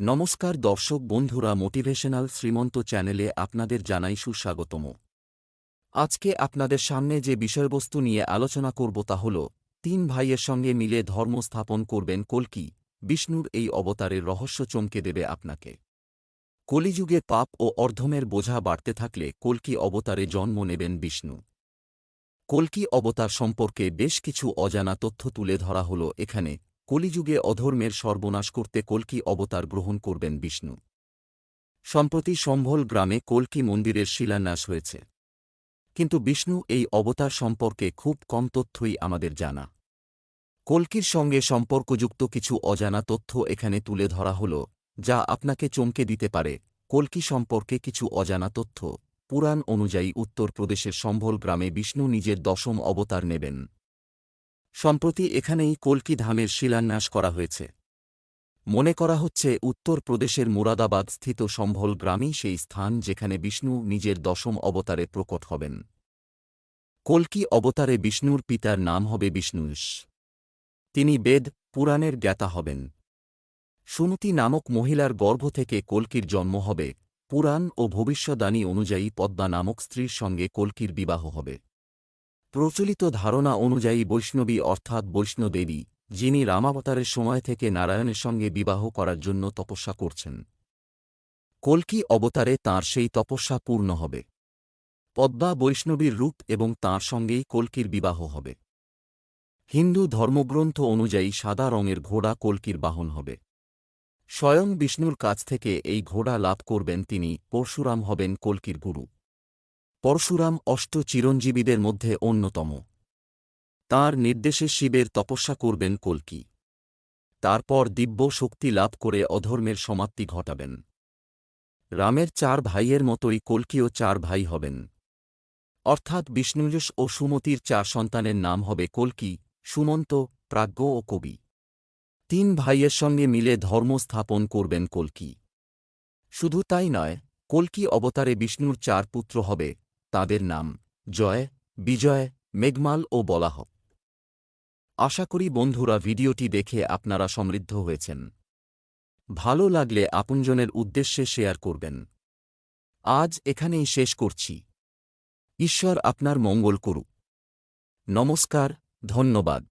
নমস্কার দর্শক বন্ধুরা মোটিভেশনাল শ্রীমন্ত চ্যানেলে আপনাদের জানাই সুস্বাগতম। আজকে আপনাদের সামনে যে বিষয়বস্তু নিয়ে আলোচনা করব তা হল, তিন ভাইয়ের সঙ্গে মিলে ধর্ম স্থাপন করবেন কল্কি, বিষ্ণুর এই অবতারের রহস্য চমকে দেবে আপনাকে। কলিযুগে পাপ ও অর্ধমের বোঝা বাড়তে থাকলে কল্কি অবতারে জন্ম নেবেন বিষ্ণু। কল্কি অবতার সম্পর্কে বেশ কিছু অজানা তথ্য তুলে ধরা হল এখানে। কলিযুগে অধর্মের সর্বনাশ করতে কল্কি অবতার গ্রহণ করবেন বিষ্ণু। সম্প্রতি সম্ভল গ্রামে কল্কি মন্দিরের শিলান্যাস হয়েছে। কিন্তু বিষ্ণু এই অবতার সম্পর্কে খুব কম তথ্যই আমাদের জানা। কল্কির সঙ্গে সম্পর্কযুক্ত কিছু অজানা তথ্য এখানে তুলে ধরা হল, যা আপনাকে চমকে দিতে পারে। কল্কি সম্পর্কে কিছু অজানা তথ্য, পুরাণ অনুযায়ী উত্তরপ্রদেশের সম্ভল গ্রামে বিষ্ণু নিজের দশম অবতার নেবেন। সম্প্রতি এখানেই কল্কি ধামের শিলান্যাস করা হয়েছে। মনে করা হচ্ছে উত্তরপ্রদেশের মুরাদাবাদ স্থিত সম্ভল গ্রামই সেই স্থান যেখানে বিষ্ণু নিজের দশম অবতারে প্রকট হবেন। কল্কি অবতারে বিষ্ণুর পিতার নাম হবে বিষ্ণুষ তিনি বেদ, পুরাণের জ্ঞাতা হবেন। সুমতি নামক মহিলার গর্ভ থেকে কল্কির জন্ম হবে। পুরাণ ও ভবিষ্যদ্বাণী অনুযায়ী পদ্মা নামক স্ত্রীর সঙ্গে কল্কির বিবাহ হবে। প্রচলিত ধারণা অনুযায়ী বৈষ্ণবী অর্থাৎ বৈষ্ণদেবী যিনি রামাবতারের সময় থেকে নারায়ণের সঙ্গে বিবাহ করার জন্য তপস্যা করছেন। কল্কি অবতারে তাঁর সেই তপস্যা পূর্ণ হবে। পদ্মা বৈষ্ণবীর রূপ এবং তাঁর সঙ্গেই কল্কির বিবাহ হবে। হিন্দু ধর্মগ্রন্থ অনুযায়ী সাদা রঙের ঘোড়া কল্কির বাহন হবে। স্বয়ং বিষ্ণুর কাছ থেকে এই ঘোড়া লাভ করবেন তিনি, পরশুরাম হবেন কল্কির গুরু। পরশুরাম অষ্ট চিরঞ্জীবীদের মধ্যে অন্যতম। তাঁর নির্দেশে শিবের তপস্যা করবেন কল্কি। তারপর দিব্য শক্তি লাভ করে অধর্মের সমাপ্তি ঘটাবেন। রামের চার ভাইয়ের মতোই কল্কিও চার ভাই হবেন। অর্থাৎ বিষ্ণুযশ ও সুমতির চার সন্তানের নাম হবে কল্কি, সুমন্ত, প্রাজ্ঞ ও কবি। তিন ভাইয়ের সঙ্গে মিলে ধর্ম স্থাপন করবেন কল্কি। শুধু তাই নয়, কল্কি অবতারে বিষ্ণুর চার পুত্র হবে তাদের নাম জয়, বিজয়, মেঘমাল ও বলাহ। আশা করি বন্ধুরা ভিডিওটি দেখে আপনারা সমৃদ্ধ হয়েছেন। ভালো লাগলে আপনজনের উদ্দেশ্যে শেয়ার করবেন। আজ এখানেই শেষ করছি। ঈশ্বর আপনার মঙ্গল করুক। নমস্কার, ধন্যবাদ।